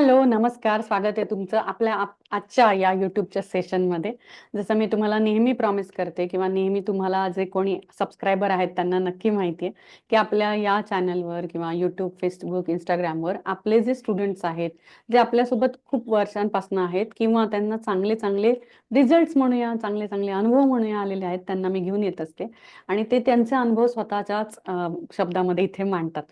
Hello, नमस्कार. स्वागत आहे तुमचं आपल्या आजच्या या YouTubeच्या सेशनमध्ये. जसं मी तुम्हाला नेहमी प्रॉमिस करते किंवा नेहमी तुम्हाला जे कोणी सबस्क्रायबर आहेत त्यांना नक्की माहिती आहे, की आपल्या या चॅनलवर किंवा YouTube, फेसबुक इंस्टाग्रामवर आपले जे स्टुडंट्स आहेत, जे आपल्यासोबत खूप वर्षांपासून आहेत किंवा त्यांना चांगले-चांगले रिझल्ट्स म्हणूया, चांगले-चांगले अनुभव म्हणूया आलेले आहेत, त्यांना मी घेऊन येत असते आणि ते त्यांचे अनुभव स्वतःच्याच शब्दामध्ये इथे मांडतात.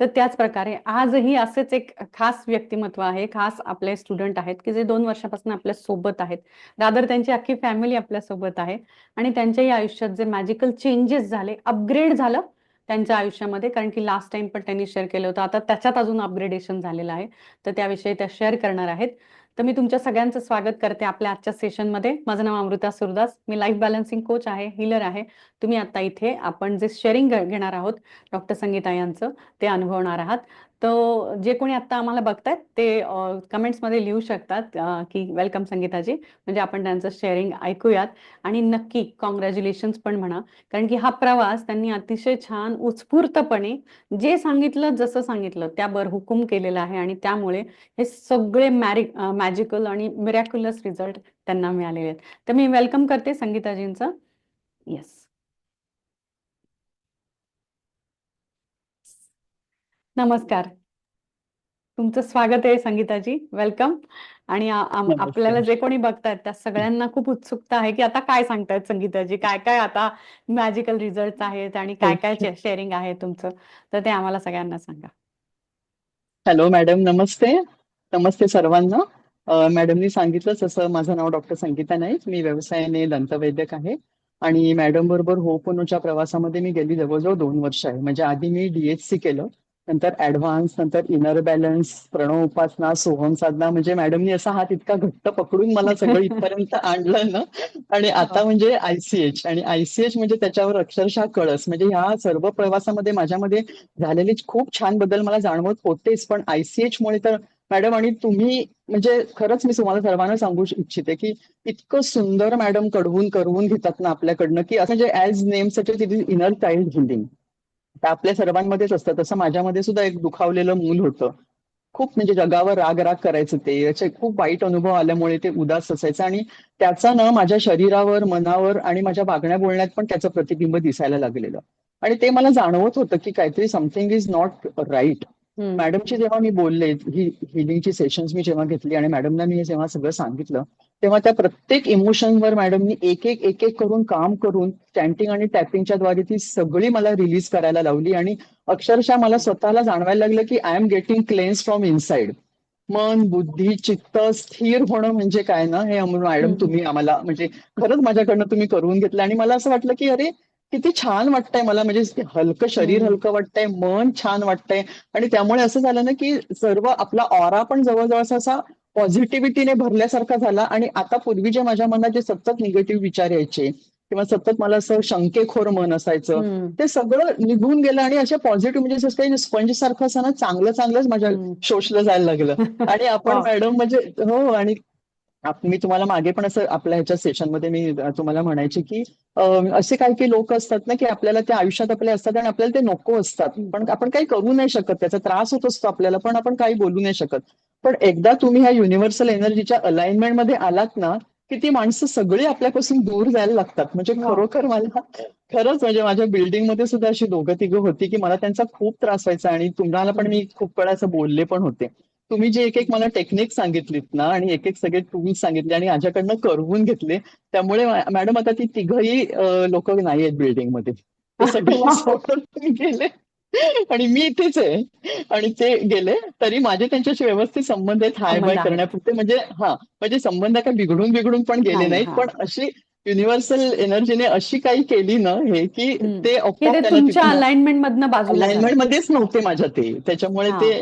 तर त्याच प्रकारे आजही असेच एक खास व्यक्तिमत्व आहे, खास आपले स्टुडंट आहेत, की जे दोन वर्षापासून आपल्यासोबत आहेत. रादर त्यांची अख्खी फॅमिली आपल्यासोबत आहे आणि त्यांच्याही आयुष्यात जे मॅजिकल चेंजेस झाले, अपग्रेड झालं त्यांच्या आयुष्यामध्ये कारण की लास्ट टाइम पण त्यांनी शेअर केलं होतं. आता त्याच्यात अजून अपग्रेडेशन झालेलं आहे. तर त्याविषयी त्या शेअर करणार आहेत. तर मी तुमच्या सगळ्यांचं स्वागत करते आपल्या आजच्या सेशनमध्ये. माझं नाव अमृता सुरदास. मी लाईफ बॅलन्सिंग कोच आहे, हिलर आहे. तुम्ही आता इथे आपण जे शेअरिंग घेणार आहोत डॉक्टर संगीता यांचं, ते अनुभवणार आहात. तर जे कोणी आता आम्हाला बघतायत ते कमेंट्समध्ये लिहू शकतात की वेलकम संगीताजी. म्हणजे आपण त्यांचं शेअरिंग ऐकूयात आणि नक्की काँग्रॅच्युलेशन्स पण म्हणा. कारण की हा प्रवास त्यांनी अतिशय छान उत्स्फूर्तपणे जे सांगितलं, जसं सांगितलं त्या हुकूम केलेला आहे आणि त्यामुळे हे सगळे मॅरि मॅजिकल आणि मिरॅक्युलस रिझल्ट त्यांना मिळालेले आहेत. तर मी वेलकम करते संगीताजींचं. येस. नमस्कार. तुमचं स्वागत आहे संगीताजी. वेलकम आणि आपल्याला. जे कोणी बघतायत त्या सगळ्यांना खूप उत्सुकता आहे, की आता काय सांगतायत संगीताजी? काय-काय आता मॅजिकल रिझल्ट्स आहेत आणि काय-काय ओके. चे शेअरिंग आहे तुमचं? तर ते आम्हाला सगळ्यांना सांगा. हॅलो मॅडम नमस्ते. नमस्ते सर्वांना. मॅडमनी सांगितलं तसं माझं नाव डॉक्टर संगीता नाईक. मी व्यवसायाने दंतवैद्यक आहे आणि मॅडम बरोबर होपनोच्या प्रवासामध्ये मी गेली जवळ-जवळ 2 वर्ष आहे. म्हणजे आधी मी डी-एच-सी केलं, नंतर ॲडव्हान्स, नंतर इनर बॅलन्स, प्रणव उपासना, सोहम साधना म्हणजे मॅडमनी असा हात इतका घट्ट पकडून मला सगळं इथपर्यंत आणलं ना आणि आता हो. म्हणजे आय-सी-एच आणि आय-सी-एच म्हणजे त्याच्यावर अक्षरशः कळस. म्हणजे ह्या सर्व प्रवासामध्ये माझ्यामध्ये झालेले खूप छान बदल मला जाणवत होतेच. पण आय-सी-एचमुळे तर मॅडम आणि तुम्ही म्हणजे खरंच मी तुम्हाला सर्वांना सांगू इच्छिते, की इतकं सुंदर मॅडम कडवून करवून घेतात ना आपल्याकडनं, की असं म्हणजे as name such it is inner child healing. तर आपल्या सर्वांमध्येच असतं. तसं माझ्यामध्ये सुद्धा एक दुखावलेलं मूल होतं. खूप म्हणजे जगावर राग-राग करायचं ते. याचे खूप वाईट अनुभव आल्यामुळे ते उदास असायचं आणि त्याचा ना माझ्या शरीरावर, मनावर आणि माझ्या वागण्या-बोलण्यात पण त्याचं प्रतिबिंब दिसायला लागलेलं. आणि ते मला जाणवत होतं, की काहीतरी समथिंग इज नॉट राईट मॅडमशी जेव्हा मी बोलले, ही हीलिंगची सेशन्स मी जेव्हा घेतली आणि मॅडमना मी जेव्हा सगळं सांगितलं, तेव्हा त्या प्रत्येक इमोशनवर मॅडमनी एक-एक, एक-एक करून काम करून चॅन्टिंग आणि टॅपिंगच्याद्वारे ती सगळी मला रिलीज करायला लावली आणि अक्षरशः मला स्वतःला जाणवायला लागलं, की I am getting cleansed from inside. मन, बुद्धी, चित्त स्थिर होणं म्हणजे काय ना, हे मॅडम. तुम्ही आम्हाला म्हणजे खरंच माझ्याकडनं तुम्ही करून घेतलं आणि मला असं वाटलं, की अरे किती छान वाटतंय मला म्हणजे हलकं शरीर. हलकं वाटतंय, मन छान वाटतंय आणि त्यामुळे असं झालं ना, की सर्व आपला ऑरा पण जवळ-जवळ असा पॉझिटिव्हिटीने भरल्यासारखा झाला आणि आता पूर्वी जे माझ्या मनात जे सतत निगेटिव्ह विचार यायचे किंवा सतत मला असं शंकेखोर मन असायचं. ते सगळं निघून गेलं आणि अशा पॉझिटिव्ह म्हणजे जसं काही स्पंजसारखं असं ना चांगलं-चांगलंच माझ्या हं. शोषलं जायला लागलं आणि आपण! मॅडम म्हणजे हो आणि मी तुम्हाला मागे पण असं आपल्या ह्याच्या सेशनमध्ये मी तुम्हाला म्हणायचे, की असे काही-काही लोक असतात ना, की आपल्याला त्या आयुष्यात आपले असतात आणि आपल्याला ते नको असतात. पण आपण काही करू नाही शकत. त्याचा त्रास होत असतो आपल्याला, पण आपण काही बोलू नाही शकत. पण एकदा तुम्ही ह्या युनिव्हर्सल एनर्जीच्या अलाइनमेंटमध्ये आलात ना, की ती माणसं सगळी आपल्यापासून दूर जायला लागतात. म्हणजे! खरोखर मला खरंच म्हणजे माझ्या बिल्डिंगमध्ये सुद्धा अशी दोघं-तिघं होती, की मला त्यांचा खूप त्रास व्हायचा आणि तुम्हाला पण. मी खूप वेळा असं बोलले पण होते. तुम्ही जे एक-एक मला टेक्निक सांगितलीत ना आणि एक-एक सगळे टूल्स सांगितले आणि माझ्याकडनं करवून घेतले. त्यामुळे मॅडम आता ती तिघंही लोकं नाहीयेत बिल्डिंगमध्ये. ते सगळे वॉव! सोडून गेले आणि मी इथेच आहे आणि ते गेले. तरी माझे त्यांच्याशी व्यवस्थित संबंध आहेत संबंध आहेत. करण्यापुरते म्हणजे हां, म्हणजे संबंध काही बिघडून-बिघडून पण गेले नाही. नाहीत. पण अशी युनिव्हर्सल एनर्जीने अशी काही केली ना हे, की. ते तुमच्या तिथून अलाइनमेंटमधनं बाजूला झालं. अलाइनमेंटमध्येच नव्हते माझ्या ते. त्याच्यामुळे ते.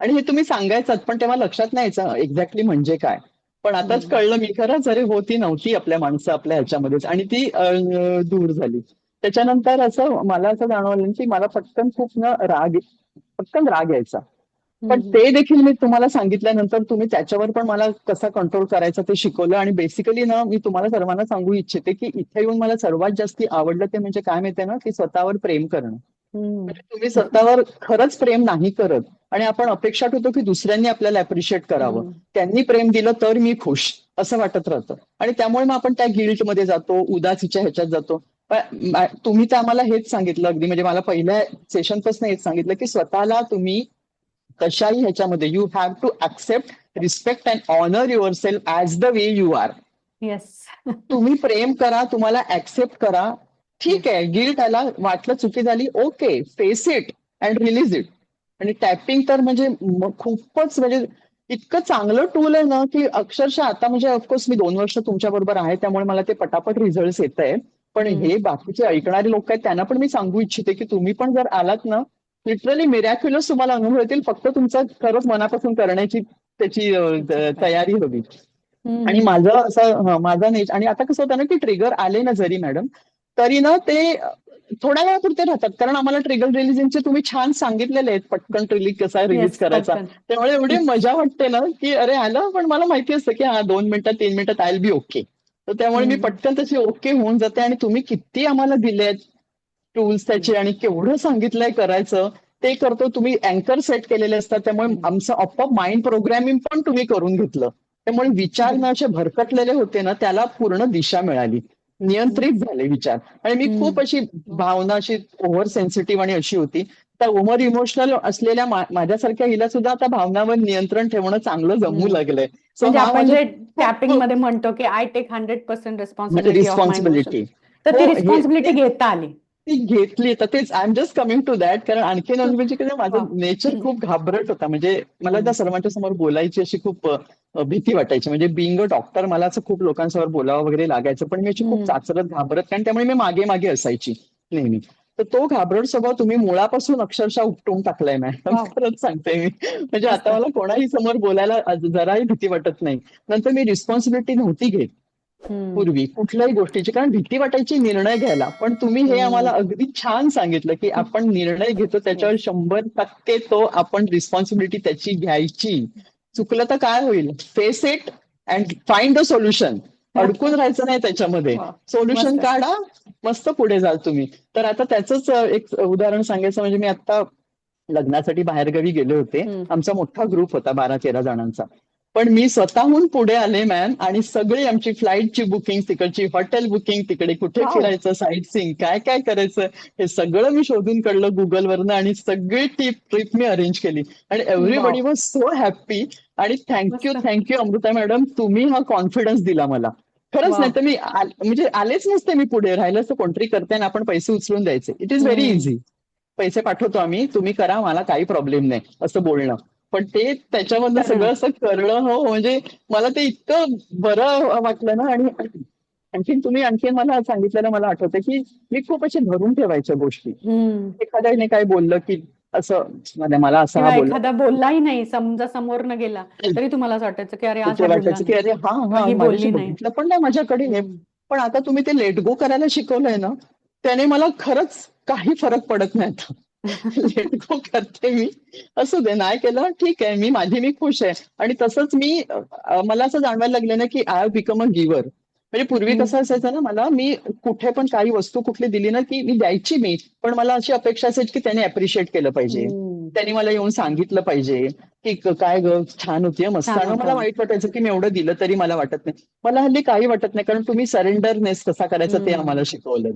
आणि हे तुम्ही सांगायचात, पण तेव्हा लक्षात नाही यायचं एक्झॅक्टली म्हणजे काय. पण आताच. कळलं मी खरंच अरे हो, ती नव्हती आपल्या माणसं आपल्या ह्याच्यामध्येच आणि ती दूर झाली. त्याच्यानंतर असं मला असं जाणवलं, की मला पटकन खूप ना राग पटकन राग यायचा. पण. ते देखील मी तुम्हाला सांगितल्यानंतर तुम्ही त्याच्यावर पण मला कसा कंट्रोल करायचा ते शिकवलं आणि बेसिकली ना मी तुम्हाला सर्वांना सांगू इच्छिते, की इथे येऊन मला सर्वात जास्ती आवडलं ते म्हणजे काय माहितीये ना, की स्वतःवर प्रेम करणं. म्हणजे तुम्ही स्वतःवर खरंच प्रेम नाही करत आणि आपण अपेक्षा ठेवतो की दुसऱ्यांनी आपल्याला अप्रिशिएट करावं. त्यांनी प्रेम दिलं तर मी खुश असं वाटत राहतं आणि त्यामुळे मग आपण त्या गिल्टमध्ये जातो उदासीच्या ह्याच्यात जातो तुम्ही तर आम्हाला हेच सांगितलं अगदी म्हणजे मला पहिल्या सेशनपासून हेच सांगितलं की स्वतःला तुम्ही कशाही ह्याच्यामध्ये you have to accept respect and honour yourself as the way you are yes तुम्ही प्रेम करा तुम्हाला ऍक्सेप्ट करा. ठीक आहे गिल्ट आला वाटलं चुकी झाली okay face it and release it आणि टॅपिंग तर म्हणजे खूपच म्हणजे इतकं चांगलं टूल आहे ना की अक्षरशः आता म्हणजे ऑफकोर्स मी दोन वर्ष तुमच्या बरोबर आहे त्यामुळे मला ते पटापट रिझल्ट येत आहे पण. हे बाकीचे ऐकणारे लोक आहेत त्यांना पण मी सांगू इच्छिते की तुम्ही पण जर आलात ना लिटरली मिरॅक्युलस तुम्हाला अनुभव येतील. फक्त तुमचं खरंच मनापासून करण्याची त्याची तयारी हवी. आणि माझं असं माझा नेच आणि आता कसं होतं ना की ट्रिगर आले ना जरी मॅडम तरी ना ते थोड्या वेळापुरते राहतात. कारण आम्हाला ट्रिगर रिलीजिंगचे तुम्ही छान सांगितलेले आहेत. पटकन ट्रिली कसा रिलीज करायचा. त्यामुळे एवढी मजा वाटते ना की अरे आलं पण मला माहिती असतं की हा दोन मिनिटात तीन मिनिटात आय बी ओके तर त्यामुळे मी. पटकन तशी ओके होऊन जाते. आणि तुम्ही किती आम्हाला दिलेत टूल्स त्याचे आणि केवढं सांगितलंय करायचं ते करतो तुम्ही अँकर सेट केलेले असतात त्यामुळे आमचं आपोआप माइंड प्रोग्रामिंग पण तुम्ही करून घेतलं. त्यामुळे विचार ना असे भरकटलेले होते ना त्याला पूर्ण दिशा मिळाली. नियंत्रित झाले विचार. आणि मी. खूप अशी भावना अशी ओव्हर सेन्सिटिव्ह आणि अशी होती. त्या ओव्हर इमोशनल असलेल्या माझ्यासारख्या हिला सुद्धा आता भावनावर नियंत्रण ठेवणं चांगलं जमू. लागलंय. म्हणजे हा आपण जे टॅपिंगमध्ये म्हणतो की I take hundred percent responsibility responsibility तर हो, ती हे- रिस्पॉन्सिबिलिटी घेता आली. ती घेतली तर तेच. I am just coming to that कारण आणखीन अजून म्हणजे माझं. नेचर खूप घाबरट होता. म्हणजे मला त्या सर्वांच्या समोर बोलायची अशी खूप भीती वाटायची. म्हणजे बिंग अ डॉक्टर मला असं खूप लोकांसमोर बोलावं वगैरे लागायचं. पण मी अशी खूप. चाचरत घाबरत. कारण त्यामुळे मी मागे मागे असायची नेहमी. तर तो घाबरट स्वभाव तुम्ही मुळापासून अक्षरशः उपटून टाकलाय मॅडम. खरंच सांगते मी. म्हणजे. आता मला कोणाही समोर बोलायला जराही भीती वाटत नाही. नंतर मी रिस्पॉन्सिबिलिटी नव्हती घेत. पूर्वी कुठल्याही गोष्टीची कारण भीती वाटायची निर्णय घ्यायला. पण तुम्ही हे. आम्हाला अगदी छान सांगितलं की आपण निर्णय घेतो त्याच्यावर शंभर टक्के तो आपण रिस्पॉन्सिबिलिटी त्याची घ्यायची. चुकलं तर काय होईल? Face it and find the solution अडकून राहायचं नाही त्याच्यामध्ये. सोल्युशन. काढा मस्त पुढे जाल तुम्ही. तर आता त्याच एक उदाहरण सांगायचं म्हणजे मी आता लग्नासाठी बाहेरगावी गेले होते. आमचा मोठा ग्रुप होता बारा तेरा जणांचा. पण मी स्वतःहून पुढे आले मॅम आणि सगळी आमची फ्लाईटची बुकिंग तिकडची हॉटेल बुकिंग तिकडे कुठे. फिरायचं साईट सीइंग काय काय करायचं हे सगळं मी शोधून काढलं गुगलवरनं आणि सगळी टिप ट्रिप मी अरेंज केली आणि एव्हरीबडी वॉज सो हॅप्पी आणि thank you. Thank you Amruta madam तुम्ही हा कॉन्फिडन्स दिला मला खरंच. नाही तर मी म्हणजे आलेच नसते मी पुढे राहिलं असतं कोणतरी करते आणि आपण पैसे उचलून द्यायचे इट इज व्हेरी. इझी पैसे पाठवतो आम्ही तुम्ही करा मला काही प्रॉब्लेम नाही असं बोलणं पण ते त्याच्यामधलं. सगळं असं करणं हो म्हणजे मला ते इतकं बरं वाटलं ना आणि आणखीन तुम्ही आणखीन मला सांगितलेलं मला आठवतं की मी खूप असे धरून ठेवायच्या गोष्टी. एखाद्याने काय बोललं की असं म्हणजे मला असं हा एखादा बोललाही नाही समजा समोर न गेला तरी तुम्हाला असं वाटायचं की अरे वाटायचं की. अरे हा हा. बघितलं पण नाही माझ्याकडे हे. पण आता तुम्ही ते लेट गो करायला शिकवलंय ना त्याने मला खरंच काही फरक पडत नाही करते मी असू दे नाही केलं ठीक आहे मी माझी मी खुश आहे आणि तसंच मी मला असं जाणवायला लागलं ना की I have become a giver म्हणजे पूर्वी. कसं असायचं ना मला मी कुठे पण काही वस्तू कुठली दिली ना की मी द्यायची मी पण मला अशी अपेक्षा असायची की त्याने अप्रिशिएट केलं पाहिजे हम्म. त्यांनी मला येऊन सांगितलं पाहिजे की काय ग छान होती मस्त आणि. मला वाईट वाटायचं की मी एवढं दिलं तरी मला वाटत नाही मला हल्ली काही वाटत नाही कारण तुम्ही सरेंडरनेस कसा करायचा ते. आम्हाला शिकवलं.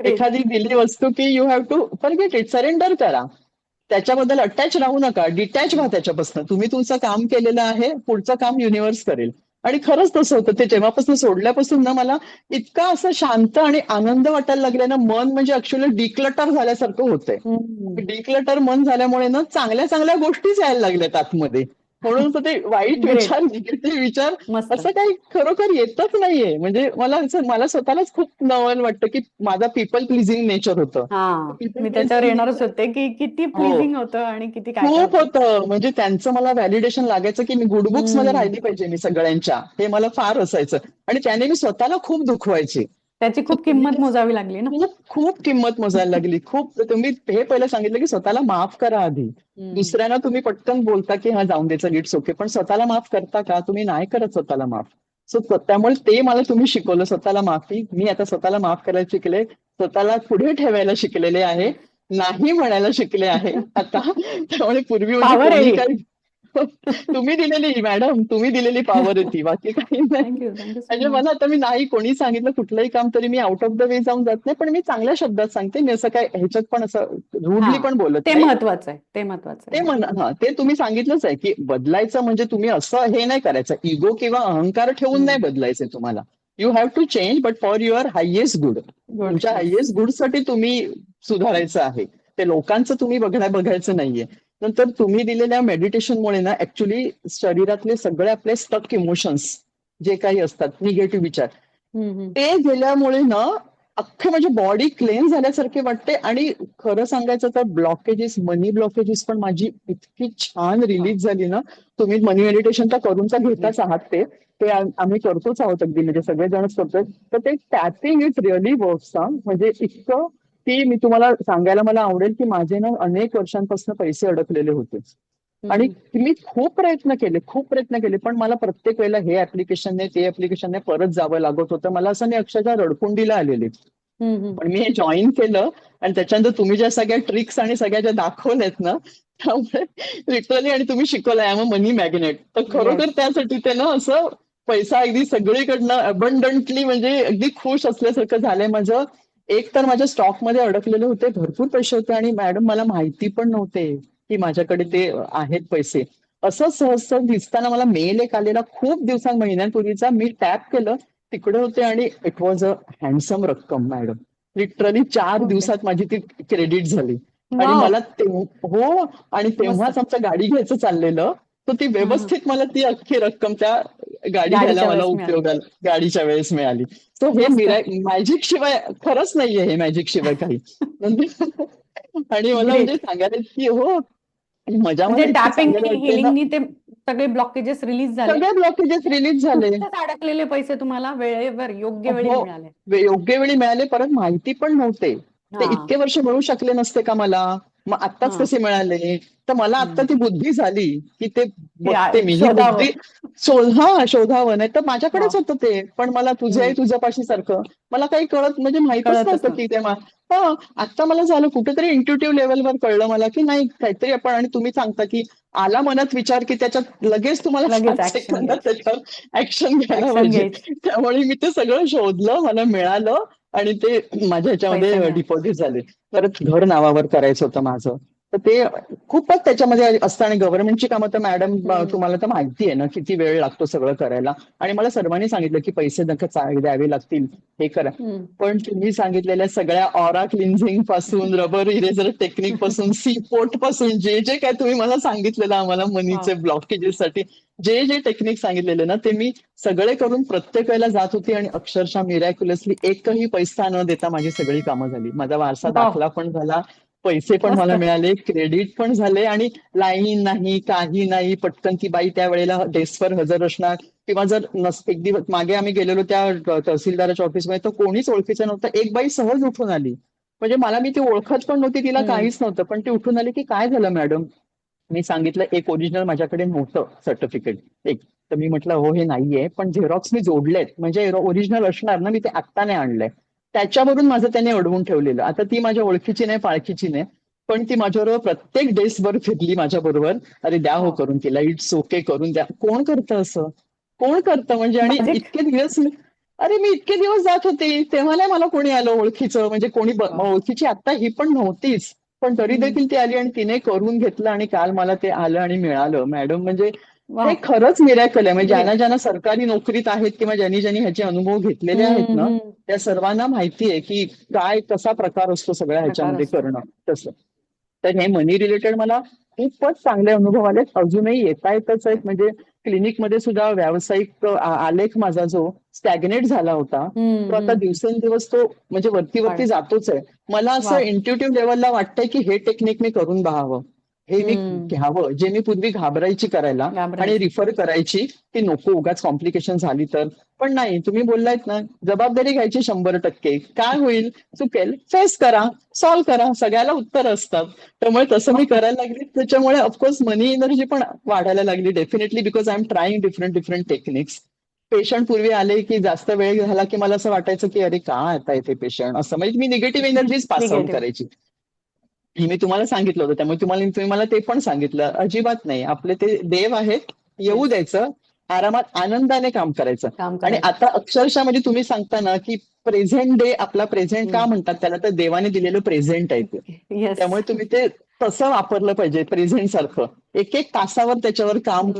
एखादी दिली वस्तू की you have to forget it surrender करा. त्याच्याबद्दल अटॅच राहू नका. डिटॅच व्हा त्याच्यापासून. तुम्ही तुमचं काम केलेलं आहे पुढचं काम युनिव्हर्स करेल. आणि खरंच तसं होतं ते जेव्हापासून सोडल्यापासून ना मला इतका असं शांत आणि आनंद वाटायला लागलाय ना मन म्हणजे ऍक्च्युअली डिक्लटर झाल्यासारखं होतंय. डिक्लटर मन झाल्यामुळे ना चांगल्या चांगल्या गोष्टीच यायला लागल्यात आतमध्ये. म्हणून तर ते वाईट. विचार निगेटिव्ह विचार असं काही खरोखर येतच नाहीये. म्हणजे मला असं मला स्वतःलाच खूप नवल वाटतं की माझा पीपल प्लिझिंग नेचर होतं. हा. मी त्याच्यावर येणारच होते की किती हो. प्लीजिंग होतं आणि किती खूप होतं. म्हणजे त्यांचं मला व्हॅलिडेशन लागायचं की मी गुड बुक्समध्ये. राहिली पाहिजे मी सगळ्यांच्या. हे मला फार असायचं. आणि त्याने मी स्वतःला खूप दुखवायचे. त्याची खूप किंमत मोजावी लागली ना. खूप खूप किंमत मोजायला लागली. खूप तुम्ही हे पहिलं सांगितलं की स्वतःला माफ करा आधी. दुसऱ्यांना तुम्ही पटकन बोलता की हा जाऊन द्यायचं इट्स ओके पण स्वतःला माफ करता का? तुम्ही नाही करत स्वतःला माफ. सो त्यामुळे ते मला तुम्ही शिकवलं स्वतःला माफी. मी आता स्वतःला माफ करायला शिकले स्वतःला पुढे ठेवायला शिकलेले आहे नाही म्हणायला शिकले आहे. आता त्यामुळे पूर्वी तुम्ही दिलेली मॅडम तुम्ही दिलेली पॉवर आहे ती बाकी काही नाही. म्हणजे मला आता मी नाही कोणी सांगितलं कुठलंही काम तरी मी आउट ऑफ द वे जाऊन जात नाही पण मी चांगल्या शब्दात सांगते मी असं काय ह्याच्यात पण असं रुडली पण बोलत ते महत्वाचं आहे ते महत्वाचं ते हा ते तुम्ही सांगितलंच आहे की बदलायचं म्हणजे तुम्ही असं हे नाही करायचं इगो किंवा अहंकार ठेवून. नाही बदलायचे तुम्हाला. You have to change but for your highest good. तुमच्या हायएस्ट गुडसाठी तुम्ही सुधारायचं आहे. ते लोकांचं तुम्ही बघण्या बघायचं नाहीये. नंतर तुम्ही दिलेल्या मेडिटेशनमुळे ना ऍक्च्युली शरीरातले सगळे आपले स्टक इमोशन्स जे काही असतात निगेटिव्ह विचार. ते गेल्यामुळे ना अख्खे म्हणजे बॉडी क्लेन झाल्यासारखे वाटते आणि खरं सांगायचं तर ब्लॉकेजेस मनी ब्लॉकेजेस पण माझी इतकी छान रिलीज झाली ना तुम्ही मनी मेडिटेशन तर करून तर घेताच आहात ते. ते आम- आम्ही करतोच आहोत अगदी म्हणजे सगळेजणच करतोय. तर ते टॅपिंग इट रिअली वर्क्स म्हणजे इतकं की मी तुम्हाला सांगायला मला आवडेल की माझे ना अनेक वर्षांपासून पैसे अडकलेले होते. आणि मी खूप प्रयत्न केले खूप प्रयत्न केले पण मला प्रत्येक वेळेला हे ऍप्लिकेशन नाही ते ऍप्लिकेशन नाही परत जावं लागत होतं. मला असं नाही अक्षरशः रडकुंडीला आलेले. पण मी हे जॉईन केलं आणि त्याच्यानंतर तुम्ही ज्या सगळ्या ट्रिक्स आणि सगळ्या ज्या दाखवल्यात ना त्यामुळे लिटरली आणि तुम्ही शिकवलंय आय मनी मॅग्नेट तर खरोखर त्यासाठी ते ना असं पैसा अगदी सगळीकडनं अबंडंटली म्हणजे अगदी खुश असल्यासारखं झालंय माझं. एक तर माझ्या स्टॉकमध्ये अडकलेले होते भरपूर पैसे होते आणि मॅडम मला माहिती पण नव्हते की माझ्याकडे ते आहेत पैसे. असं सहज सहज दिसताना मला मेल एक आलेला खूप दिवसां महिन्यांपूर्वीचा. मी टॅप केलं तिकडे होते आणि इट वॉज अ हँडसम रक्कम मॅडम लिटरली चार. दिवसात माझी ती क्रेडिट झाली. आणि. मला हो आणि तेव्हाच आमचं गाडी घ्यायचं चाललेलं. तर ती व्यवस्थित मला ती अख्खी रक्कम त्या गाडी घ्यायला मला. उपयोगाला गाडीच्या वेळेस मिळाली सो हे मस्त. मॅजिक शिवाय खरंच नाहीये हे मॅजिक शिवाय काही म्हणजे- आणि मला Great. म्हणजे सांगायला की हो मजा म्हणजे सगळे ब्लॉकेजेस रिलीज झाले सगळे ब्लॉकेजेस रिलीज झाले अडकलेले पैसे तुम्हाला वेळेवर योग्य वेळी हो. मिळाले वे- योग्य वेळी मिळाले परत माहिती पण नव्हते ते. इतके वर्ष मिळू शकले नसते का मला मग आत्ताच. कसे मिळाले तर मला आता. ती बुद्धी झाली की ते बघते मी. बुद्धी शोध शोधावं नाही तर माझ्याकडेच. होतं ते पण मला तुझे आहे हम्म. तुझ्यापाशी सारखं मला काही कळत म्हणजे माहितच नव्हतं की तेव्हा हा आता मला झालं कुठेतरी इंट्युटिव्ह लेवलवर कळलं मला की नाही काहीतरी आपण आणि तुम्ही सांगता की आला मनात विचार की त्याच्यात लगेच तुम्हाला. त्याच्यावर ऍक्शन घ्यायला पाहिजे. त्यामुळे मी ते सगळं शोधलं मला मिळालं आणि ते माझ्या ह्याच्यामध्ये. डिपॉझिट झाले परत घर नावावर करायचं होतं माझं तर ते खूपच त्याच्यामध्ये असतं आणि गव्हर्नमेंटची कामं तर मॅडम. तुम्हाला तर माहिती आहे ना किती वेळ लागतो सगळं करायला आणि मला सर्वांनी सांगितलं की पैसे नका द्यावे लागतील हे करा. पण तुम्ही सांगितलेल्या सगळ्या ऑरा क्लिन्झिंगपासून रबर इरेझर टेक्निकपासून सी पोर्टपासून जे जे काय तुम्ही मला सांगितलेलं आम्हाला मनीचे ब्लॉकेजेस साठी जे जे टेक्निक सांगितलेले ना ते मी सगळे करून प्रत्येक वेळेला जात होती आणि अक्षरशः मिरॅक्युलसली एकही पैसा न देता माझी सगळी कामं झाली माझा वारसा. दाखला पण झाला पैसे पण. मला मिळाले क्रेडिट पण झाले आणि लाईन नाही काही नाही. पटकन ती बाई त्या वेळेला डेस्कवर हजर असणार. किंवा जर नस एक दिवस मागे आम्ही गेलेलो त्या तहसीलदाराच्या ऑफिसमध्ये तर कोणीच ओळखीचं नव्हतं. एक बाई सहज उठून आली. म्हणजे मला मी ती ओळखत पण नव्हती तिला. काहीच नव्हतं. पण ती उठून आली की काय झालं मॅडम मी सांगितलं एक ओरिजिनल माझ्याकडे नव्हतं सर्टिफिकेट एक तर मी म्हटलं हो हे नाहीये. पण झेरॉक्स मी जोडलेत. म्हणजे ओरिजिनल असणार ना मी ते आत्ता नाही आणलंय. त्याच्यावरून माझं त्याने अडवून ठेवलेलं आता ती माझ्या ओळखीची नाही पाळखीची नाही पण ती माझ्याबरोबर प्रत्येक डेस्कवर फिरली माझ्या बरोबर अरे द्या हो. करून तिला इट्स ओके करून द्या कोण करतं असं कोण करतं म्हणजे आणि Magic. इतके दिवस अरे मी इतके दिवस जात होते तेव्हा नाही मला कोणी आलं ओळखीचं म्हणजे कोणी. ओळखीची आता ही पण नव्हतीच पण तरी. देखील ती आली आणि तिने करून घेतलं आणि काल मला ते आलं आणि मिळालं मॅडम म्हणजे. हे खरंच मिरॅकल आहे. म्हणजे Great. ज्यांना ज्यांना सरकारी नोकरीत आहेत किंवा ज्यांनी ज्यांनी ह्याचे अनुभव घेतलेले आहेत ना त्या सर्वांना माहिती आहे की काय कसा प्रकार असतो सगळ्या ह्याच्यामध्ये. करणं. तसं. तर हे मनी रिलेटेड मला खूपच चांगले अनुभव आले अजूनही येता येतच आहेत. म्हणजे क्लिनिकमध्ये सुद्धा व्यावसायिक आलेख माझा जो स्टॅग्नेट झाला होता तो आता. दिवसेंदिवस तो म्हणजे वरती वरती जातोच आहे. मला. असं इंट्युटिव्ह लेवलला वाटतंय की हे टेक्निक मी करून पाहावं हे मी. घ्यावं जे मी पूर्वी घाबरायची करायला. आणि रिफर करायची की नको उगाच कॉम्प्लिकेशन झाली तर. पण नाही तुम्ही बोललायत ना जबाबदारी घ्यायची शंभर टक्के. काय होईल? चुकेल. फेस करा सॉल्व्ह करा. सगळ्याला उत्तर असतात. त्यामुळे तसं मी करायला लागली. त्याच्यामुळे ऑफकोर्स मनी एनर्जी पण वाढायला लागली definitely because I am trying different different techniques patient पूर्वी आले की जास्त वेळ झाला की मला असं वाटायचं की अरे का आता येते पेशंट असं. म्हणजे मी निगेटिव्ह एनर्जीज पास आउट. करायची. हे मी तुम्हाला सांगितलं होतं त्यामुळे तुम्हाला तुम्ही मला ते पण सांगितलं. अजिबात नाही. आपले ते देव आहेत येऊ द्यायचं आरामात आनंदाने काम करायचं. आणि आता अक्षरशः म्हणजे तुम्ही सांगता ना की प्रेझेंट डे आपला प्रेझेंट का. म्हणतात? त्याला तर देवाने दिलेलं प्रेझेंट आहे ते. त्यामुळे तुम्ही ते तसं वापरलं पाहिजे प्रेझेंट सारखं. एक एक तासावर त्याच्यावर काम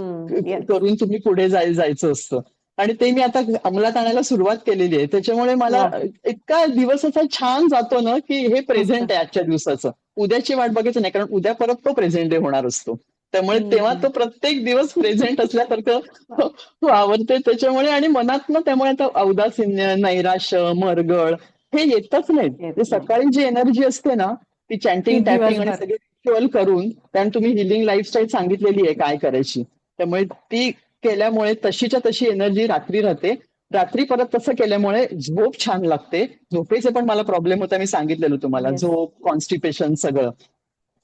करून तुम्ही पुढे जाय जायचं असतं. आणि ते मी आता अंमलात आणायला सुरुवात केलेली आहे. त्याच्यामुळे मला. इतका दिवस असा छान जातो ना की हे प्रेझेंट आहे आजच्या दिवसाचं. उद्याची वाट बघायचं नाही कारण उद्या परत तो प्रेझेंट डे होणार असतो. त्यामुळे. तेव्हा तो प्रत्येक दिवस प्रेझेंट असल्यासारखं वावरते त्याच्यामुळे आणि मनात ना त्यामुळे आता औदासिन्य नैराश्य मरगळ हे येतच नाहीत. सकाळी जी एनर्जी असते ना ती चॅन्टिंग टॅपिंग आणि. सगळे रिच्युअल करून कारण तुम्ही हिलिंग लाईफस्टाईल सांगितलेली आहे काय करायची. त्यामुळे ती केल्यामुळे तशीच्या तशी एनर्जी रात्री राहते. रात्री परत तसं केल्यामुळे झोप छान लागते झोपेचे पण मला प्रॉब्लेम होता मी सांगितलेलं तुम्हाला. झोप कॉन्स्टिपेशन सगळं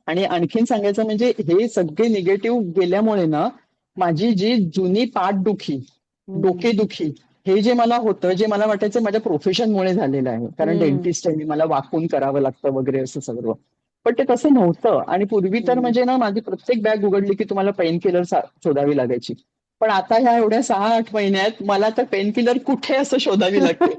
आणि आणखीन सांगायचं म्हणजे हे सगळे निगेटिव्ह गेल्यामुळे ना माझी जी जुनी पाठदुखी. डोकेदुखी हे जे मला होतं जे मला वाटायचं माझ्या प्रोफेशनमुळे झालेलं आहे कारण. डेंटिस्ट आहे मी मला वाकून करावं लागतं वगैरे असं सगळं पण ते तसं नव्हतं आणि पूर्वी तर. म्हणजे ना माझी प्रत्येक बॅग उघडली की तुम्हाला पेन किलर शोधावी लागायची पण आता ह्या एवढ्या सहा आठ महिन्यात मला तर पेन किलर कुठे असं शोधावी लागते?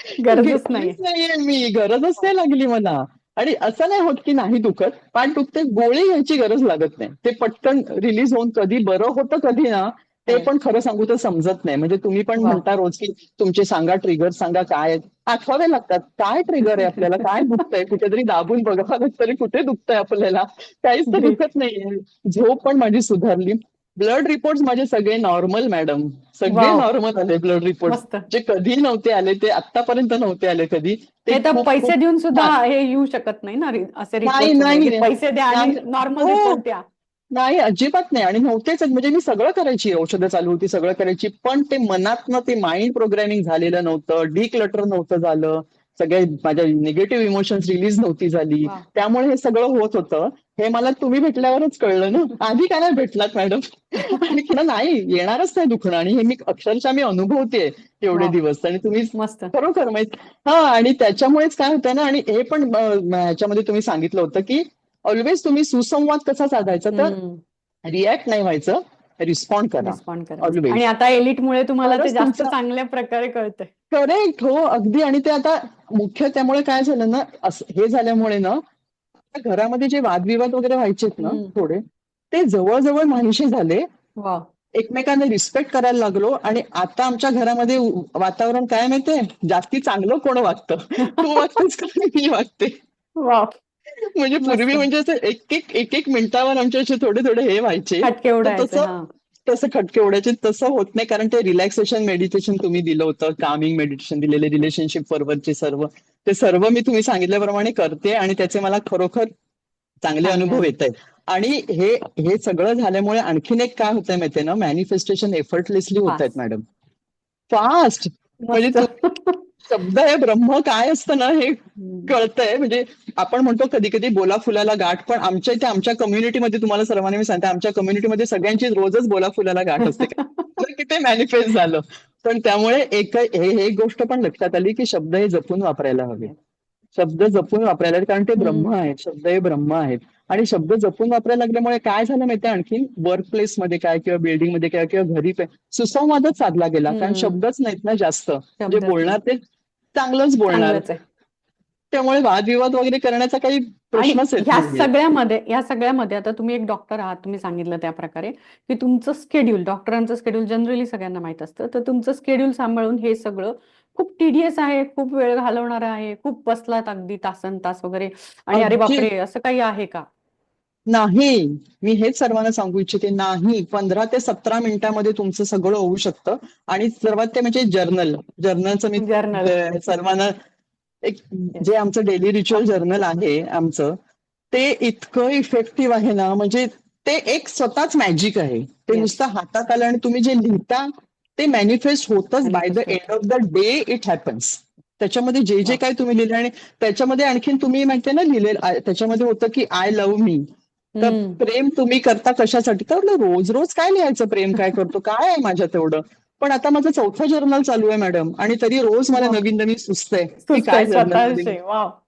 गरजच नाही नाहीये. मी? गरजच नाही लागली मला. आणि असं नाही होत की नाही दुखत पाठ दुखते गोळी घ्यायची गरज लागत नाही. ते पटकन रिलीज होऊन कधी बरं होतं कधी ना ते Right. पण खरं सांगू तर समजत नाही. म्हणजे तुम्ही पण वा. म्हणता रोज की तुमचे सांगा ट्रिगर सांगा काय. आठवावे लागतात. काय ट्रिगर आहे आपल्याला? काय दुखतंय? कुठेतरी दाबून बघावं तरी कुठे दुखतंय आपल्याला? काहीच तर. दुखत नाहीये. झोप पण माझी सुधारली. ब्लड रिपोर्ट माझे सगळे नॉर्मल मॅडम सगळे. नॉर्मल आले ब्लड रिपोर्ट जे कधी नव्हते आले ते आतापर्यंत नव्हते आले कधी. ते हे पैसे देऊन सुद्धा हे. येऊ शकत नाही ना असे नाही, रिपोर्ट नाही. पैसे द्या. नॉर्मल हो. रिपोर्ट द्या. नाही अजिबात नाही. आणि नव्हतेच. म्हणजे मी सगळं करायची औषधं चालू होती सगळं करायची. पण ते मनातनं ते माइंड प्रोग्रामिंग झालेलं नव्हतं. डिक्लटर नव्हतं झालं. सगळे माझ्या निगेटिव्ह इमोशन्स रिलीज नव्हती झाली. त्यामुळे हे सगळं होत होतं. हे मला तुम्ही भेटल्यावरच कळलं ना? आधी काय नाही भेटलात मॅडम आणि पुन्हा नाही येणारच नाही दुखणं. आणि हे मी अक्षरशः मी अनुभवते एवढे. दिवस. आणि तुम्ही मस्त. खरोखर माहीत हा आणि त्याच्यामुळेच काय होतं ना आणि हे पण ह्याच्यामध्ये तुम्ही सांगितलं होतं की ऑलवेज तुम्ही सुसंवाद कसा साधायचा तर रिॲक्ट नाही व्हायचं. रिस्पॉन्ड करा. रिस्पॉन्ड करा. Always. आणि आता एलिट मुळे तुम्हाला ते खरंच जास्त तुमचं- चांगल्या प्रकारे कळतंय. करेक्ट हो अगदी. आणि ते आता मुख्य त्यामुळे काय झालं ना असं- हे झाल्यामुळे ना आता घरामध्ये जे वादविवाद वगैरे व्हायचेत ना हम्म. थोडे ते जवळजवळ नाहीसे झाले. वा. एकमेकांना रिस्पेक्ट करायला लागलो आणि आता आमच्या घरामध्ये उ- वातावरण काय माहितीये? जास्ती चांगलं कोण वागतं? तू वागतेस का मी वागते? वा. म्हणजे पूर्वी. म्हणजे असं एक एक एक एक मिनिटावर आमचे असे थोडे थोडे हे व्हायचे. तसं- तसं खटके उडायचे तसं होत नाही कारण ते रिलॅक्सेशन मेडिटेशन तुम्ही दिलं होतं. कामिंग मेडिटेशन दिलेले रिलेशनशिप वरचे सर्व. ते सर्व मी तुम्ही सांगितल्याप्रमाणे करते आणि त्याचे मला खरोखर चांगले अनुभव. येत आहेत आणि हे हे सगळं झाल्यामुळे आणखीन एक काय होतंय माहितीये ना? मॅनिफेस्टेशन एफर्टलेसली होत आहेत. मॅडम फास्ट म्हणजे शब्द हे ब्रह्म काय असतं ना हे. कळतंय. म्हणजे आपण म्हणतो कधी कधी बोला फुलाला गाठ पण आमच्या इथे आमच्या कम्युनिटीमध्ये तुम्हाला सर्वांनी मी सांगते आमच्या कम्युनिटीमध्ये सगळ्यांची रोजच बोला फुलाला गाठ असते. की ते मॅनिफेस्ट झालं. पण त्यामुळे एक हे गोष्ट पण लक्षात आली की शब्द हे जपून वापरायला हवे. शब्द जपून वापरायला कारण ते ब्रह्म. आहेत. शब्द हे ब्रह्म आहेत. आणि शब्द जपून वापरायला लागल्यामुळे काय झालं माहितीये आणखी वर्क प्लेस मध्ये काय किंवा बिल्डिंगमध्ये काय किंवा घरी सुसंवादच साधला गेला. कारण. शब्दच नाहीत ना जास्त. म्हणजे बोलणार ते चांगलंच बोलणार. त्यामुळे वादविवाद वगैरे करण्याचा काही प्रश्नच नाहीये. सगळ्यामध्ये या सगळ्यामध्ये आता तुम्ही एक डॉक्टर आहात तुम्ही सांगितलं त्या प्रकारे की तुमचं स्केड्यूल डॉक्टरांचं स्केड्यूल जनरली सगळ्यांना माहीत असतं. तर तुमचं स्केड्यूल सांभाळून हे सगळं खूप टीडीएस आहे खूप वेळ घालवणार आहे खूप बसलात अगदी तासन तास वगैरे. आणि अरे. बापरे असं काही आहे का? नाही. मी हेच सर्वांना सांगू इच्छिते नाही. पंधरा ते सतरा मिनिटांमध्ये तुमचं सगळं होऊ शकतं. आणि सर्वात ते म्हणजे जर्नल. जर्नलचं मी जर्नल. सर्वांना एक जे आमचं डेली रिच्युअल जर्नल आहे आमचं ते इतकं इफेक्टिव्ह आहे ना म्हणजे ते एक स्वतःच मॅजिक आहे. ते. नुसतं हातात आलं आणि तुम्ही जे लिहिता ते मॅनिफेस्ट होतच by the end of the day it happens. त्याच्यामध्ये जे जे. काय तुम्ही लिहिले आणि त्याच्यामध्ये आणखीन तुम्ही माहितीये ना लिहिले त्याच्यामध्ये होतं की आय लव्ह मी. तर. प्रेम तुम्ही करता कशासाठी? तर रोज रोज काय लिहायचं प्रेम? काय करतो? काय आहे माझ्यात एवढं पण आता माझं चौथं जर्नल चालू आहे मॅडम आणि तरी रोज मला. नवीन नवीन सुचतंय. की काय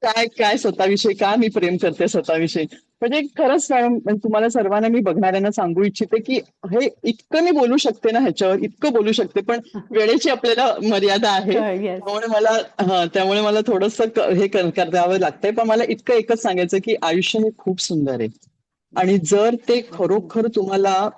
काय काय स्वतःविषयी? का मी प्रेम करते स्वतःविषयी? म्हणजे खरंच मॅडम म्हणजे तुम्हाला सर्वांना मी बघणाऱ्यांना सांगू इच्छिते की हे इतकं मी बोलू शकते ना ह्याच्यावर इतकं बोलू शकते पण वेळेची आपल्याला मर्यादा आहे. त्यामुळे मला हा त्यामुळे मला थोडस हे कर- करावं लागतंय. पण मला इतकं एकच सांगायचं की आयुष्य हे खूप सुंदर आहे. आणि जर ते खरोखर तुम्हाला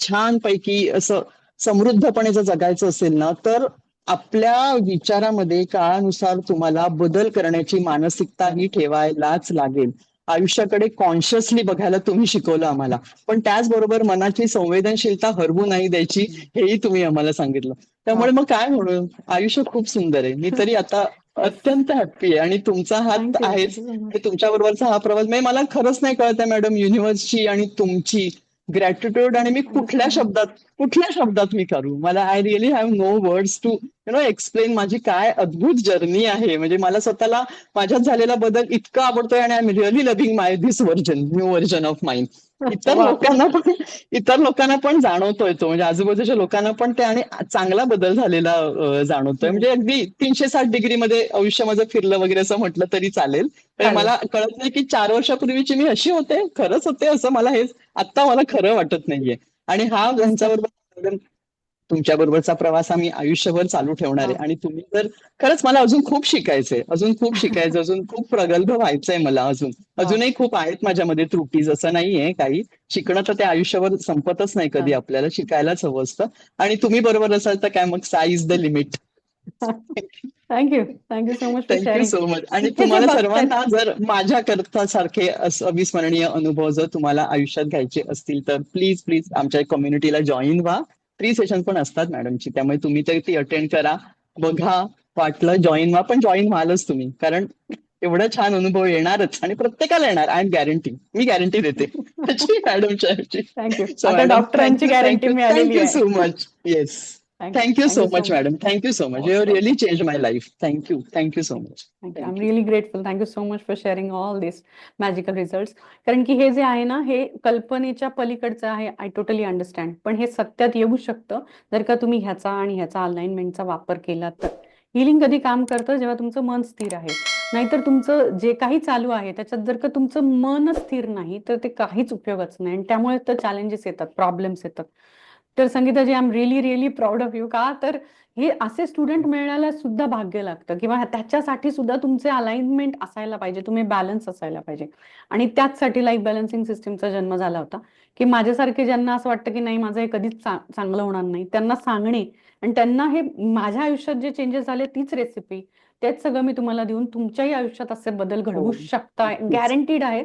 छानपैकी असं समृद्धपणे जर जगायचं असेल ना तर आपल्या विचारामध्ये काळानुसार तुम्हाला बदल करण्याची मानसिकता ही ठेवायलाच लागेल. आयुष्याकडे कॉन्शियसली बघायला तुम्ही शिकवलं आम्हाला. पण त्याचबरोबर मनाची संवेदनशीलता हरवू नाही द्यायची हेही तुम्ही आम्हाला सांगितलं. त्यामुळे मग काय म्हणू आयुष्य खूप सुंदर आहे. मी तरी आता अत्यंत हॅप्पी आहे. आणि तुमचा हात आहेच तुमच्या बरोबरचा हा प्रवास म्हणजे मला खरंच नाही कळत आहे मॅडम युनिव्हर्सची आणि तुमची ग्रॅटिट्यूड आणि मी कुठल्या शब्दात कुठल्या शब्दात मी करू? मला I really have no words to you know explain माझी काय अद्भुत जर्नी आहे. म्हणजे मला स्वतःला माझ्यात झालेला बदल इतका आवडतोय आणि I am really loving my this version new version of mind इतर. लोकांना पण इतर लोकांना पण जाणवतोय तो. म्हणजे आजूबाजूच्या लोकांना पण ते आणि चांगला बदल झालेला जाणवतोय. म्हणजे अगदी तीनशे साठ डिग्री मध्ये आयुष्य माझं फिरलं वगैरे असं म्हटलं तरी चालेल. तर. मला कळत नाही की चार वर्षापूर्वीची मी अशी होते खरंच होते असं मला हे आता मला खरं वाटत नाहीये. आणि हा त्यांच्याबरोबर तुमच्या बरोबरचा प्रवास आम्ही आयुष्यभर चालू ठेवणार आहे. आणि तुम्ही तर खरंच मला अजून खूप शिकायचंय अजून खूप शिकायचं अजून खूप प्रगल्भ व्हायचंय मला अजून. अजूनही खूप आहेत माझ्यामध्ये त्रुटीज असं नाहीये काही. शिकणं तर ते आयुष्यभर संपतच नाही कधी. आपल्याला शिकायलाच हवं असतं. आणि तुम्ही बरोबर असाल तर काय मग size the limit thank you thank you so much thank you so much आणि तुम्हाला सर्वांना जर माझ्या करता सारखे अविस्मरणीय अनुभव जर तुम्हाला आयुष्यात घ्यायचे असतील तर प्लीज प्लीज आमच्या कम्युनिटीला जॉईन व्हा. फ्री सेशन पण असतात मॅडमची त्यामुळे तुम्ही तर ती अटेंड करा. बघा वाटलं जॉईन व्हा पण जॉईन व्हालच तुम्ही. कारण एवढा छान अनुभव येणारच आणि प्रत्येकाला येणार आय एम गॅरंटी मी गॅरंटी देते. मॅडमच्या थँक्यू डॉक्टरांची गॅरंटी thank you, मिळालेली Thank You have really changed my life. Thank you. Thank you so much. Thank you. Thank I'm you. really grateful. Thank you so much for sharing all these magical results. कारण की हे जे आहे ना हे कल्पनेच्या पलीकडचं आहे आय टोटली अंडरस्टँड पण हे सत्यात येऊ शकतं जर का तुम्ही ह्याचा आणि ह्याचा अलाइनमेंटचा वापर केला तर हिलिंग कधी काम करतं जेव्हा तुमचं मन स्थिर आहे नाहीतर तुमचं जे काही चालू आहे त्याच्यात जर का तुमचं मनच स्थिर नाही तर ते काहीच उपयोगाच नाही आणि त्यामुळे तर चॅलेंजेस येतात प्रॉब्लेम्स येतात तर Sangeetaji I am really really proud of you का? तर हे असे स्टुडंट मिळण्याला सुद्धा भाग्य लागतं. किंवा त्याच्यासाठी सुद्धा तुमचे अलाइनमेंट असायला पाहिजे. तुम्ही बॅलन्स असायला पाहिजे. आणि त्याचसाठी लाईफ बॅलन्सिंग सिस्टीमचा जन्म झाला होता. की माझ्यासारखे ज्यांना असं वाटतं की नाही माझं हे कधीच चांगलं होणार नाही त्यांना सांगणे आणि त्यांना हे माझ्या आयुष्यात जे चेंजेस झाले तीच रेसिपी तेच सगळं मी तुम्हाला देऊन तुमच्याही आयुष्यात असे बदल घडवू नक्कीच. गॅरंटीड आहे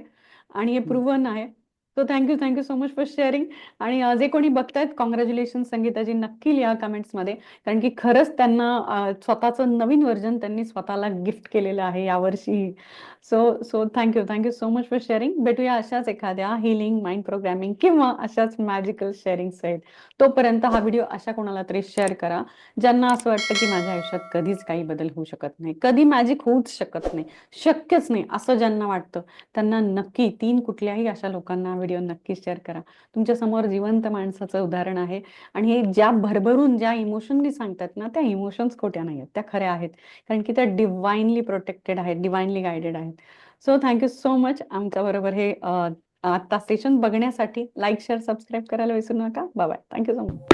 आणि हे प्रूव्हन आहे. So thank you thank you so much for sharing आणि जे कोणी बघतायत कॉंग्रॅच्युलेशन संगीताजी नक्की लिहा कमेंट्समध्ये कारण की खरंच त्यांना स्वतःचं नवीन व्हर्जन त्यांनी स्वतःला गिफ्ट केलेलं आहे यावर्षी. So so thank you thank you so much for sharing भेटूया अशाच एखाद्या हिलिंग माइंड प्रोग्रामिंग किंवा अशाच मॅजिकल शेअरिंग सहित तोपर्यंत हा व्हिडिओ अशा कोणाला तरी शेअर करा ज्यांना असं वाटतं की माझ्या आयुष्यात कधीच काही बदल होऊ शकत नाही. कधी मॅजिक होऊच शकत नाही. शक्यच नाही असं ज्यांना वाटतं. त्यांना नक्की तीन कुठल्याही अशा लोकांना व्हिडिओ नक्की शेअर करा. तुमच्यासमोर जिवंत माणसाचं उदाहरण आहे आणि हे ज्या भरभरून ज्या इमोशननी सांगतात ना त्या इमोशन्स खोट्या नाही आहेत त्या खऱ्या आहेत. कारण की त्या डिवाइनली प्रोटेक्टेड आहेत डिवाइनली गायडेड आहेत. So thank you so much. आमच्याबरोबर हे आता सेशन बघण्यासाठी लाईक शेअर सबस्क्राईब करायला विसरू नका. Bye thank you so much.